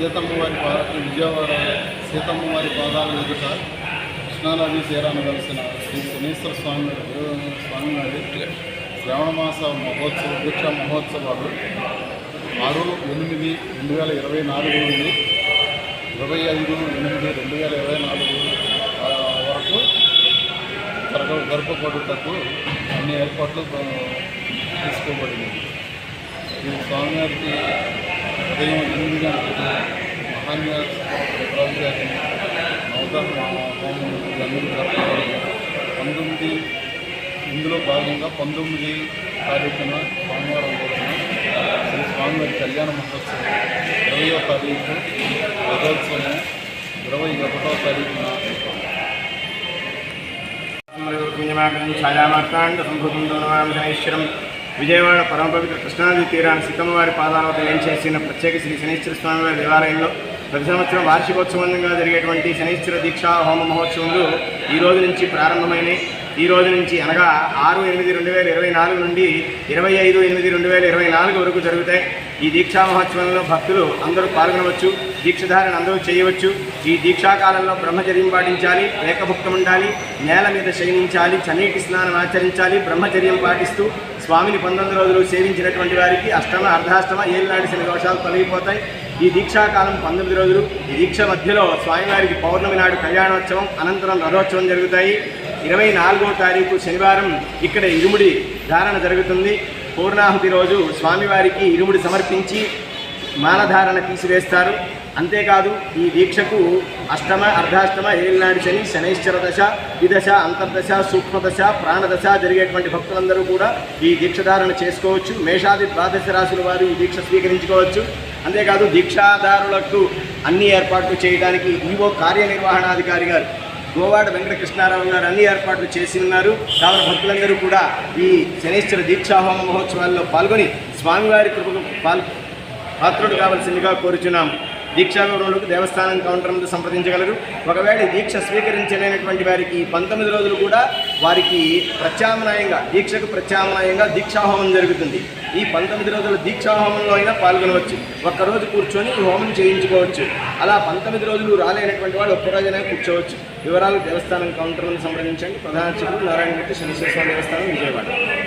సీతమ్మ వారి పాదాల ఎదుట కృష్ణానది చేరాను కలిసిన శ్రీ సునీశ్వర స్వామి స్వామి వారి శ్రావణ మాస మహోత్సవ దీక్ష మహోత్సవాలు ఆరు ఎనిమిది రెండు వేల ఇరవై నాలుగు నుండి ఇరవై ఐదు ఎనిమిది రెండు వేల ఇరవై నాలుగు వరకు జరగ జరపబడుటకు అన్ని ఏర్పాట్లు తీసుకోబడింది తీసుకోబడినవి. ఈ స్వామివారికి ఉదయం ఎనిమిది గంటలకు మహాన్య ప్రాజెక్ట్ పంతొమ్మిది ఇందులో భాగంగా పంతొమ్మిది తారీఖున సోమవారం రోజున శ్రీ స్వామివారి కళ్యాణ మహోత్సవం ఇరవయో తారీఖు రథోత్సవం ఇరవై ఒకటో తారీఖున పుణ్యమాకరం ఛాయామార్తాండ సంభూతం దోనవాంశనేశ్వరం విజయవాడ పరమ పవిత్ర కృష్ణానది తీరాన్ని సిద్ధమ్మవారి పాదాల వద్ద ఏం చేసిన ప్రత్యేక శ్రీ శనీశ్వర స్వామివారి దేవాలయంలో ప్రతి సంవత్సరం వార్షికోత్సవంగా జరిగేటువంటి శనీశ్వర దీక్షా హోమ మహోత్సవాలు ఈ రోజు నుంచి ప్రారంభమైనవి ఈ రోజు నుంచి అనగా ఆరు ఎనిమిది రెండు వేల ఇరవై నాలుగు నుండి ఇరవై ఐదు ఎనిమిది రెండు వేల ఇరవై నాలుగు వరకు జరుగుతాయి. ఈ దీక్షా మహోత్సవంలో భక్తులు అందరూ పాల్గొనవచ్చు దీక్షధారణ అందరూ చేయవచ్చు. ఈ దీక్షాకాలంలో బ్రహ్మచర్యం పాటించాలి ఏకభుక్తం ఉండాలి నేల మీద శయనించాలి చన్నీటి స్నానం ఆచరించాలి బ్రహ్మచర్యం పాటిస్తూ స్వామిని పంతొమ్మిది రోజులు సేవించినటువంటి వారికి అష్టమ అర్ధాష్టమ ఏళ్ళనాటి శని దోషాలు తొలగిపోతాయి. ఈ దీక్షాకాలం పంతొమ్మిది రోజులు. ఈ దీక్ష మధ్యలో స్వామివారికి పౌర్ణమి నాడు కళ్యాణోత్సవం అనంతరం రథోత్సవం జరుగుతాయి. ఇరవై నాలుగో తారీఖు శనివారం ఇక్కడ ఇరుముడి ధారణ జరుగుతుంది. పూర్ణాహుతి రోజు స్వామివారికి ఇరుముడి సమర్పించి మాలధారణ తీసివేస్తారు. అంతేకాదు ఈ దీక్షకు అష్టమ అర్ధాష్టమ ఏలినాడు శని శనైశ్వర దశ విదశ అంతర్దశ సూక్ష్మదశ ప్రాణదశ జరిగేటువంటి భక్తులందరూ కూడా ఈ దీక్షధారణ చేసుకోవచ్చు. మేషాది ద్వాదశ రాశుల వారు ఈ దీక్ష స్వీకరించుకోవచ్చు. అంతేకాదు దీక్షాదారులకు అన్ని ఏర్పాట్లు చేయడానికి ఈవో కార్యనిర్వహణాధికారి గారు గోవాడ వెంకటకృష్ణారావు గారు అన్ని ఏర్పాట్లు చేసి ఉన్నారు. కావున భక్తులందరూ కూడా ఈ శనీశ్వర దీక్షాహోమ మహోత్సవాల్లో పాల్గొని స్వామివారి కృపకు పాల్ పాత్రుడు కావాల్సిందిగా కోరుచున్నాం. దీక్షా దేవస్థానం కౌంటర్ ముందు సంప్రదించగలరు. ఒకవేళ దీక్ష స్వీకరించలేనటువంటి వారికి పంతొమ్మిది రోజులు కూడా వారికి ప్రత్యామ్నాయంగా దీక్షకు ప్రత్యామ్నాయంగా దీక్షాహోమం జరుగుతుంది. ఈ పంతొమ్మిది రోజుల దీక్షాహోమంలో అయినా పాల్గొనవచ్చు. ఒక్కరోజు కూర్చొని ఈ హోమం చేయించుకోవచ్చు. అలా పంతొమ్మిది రోజులు రాలేనటువంటి వాళ్ళు ఒక్కరోజైనా కూర్చోవచ్చు. వివరాలు దేవస్థానం కౌంటర్ ముందు సంప్రదించండి. ప్రధాన అర్చకులు నారాయణమూర్తి శనిశ్వర దేవస్థానం విజయవాడ.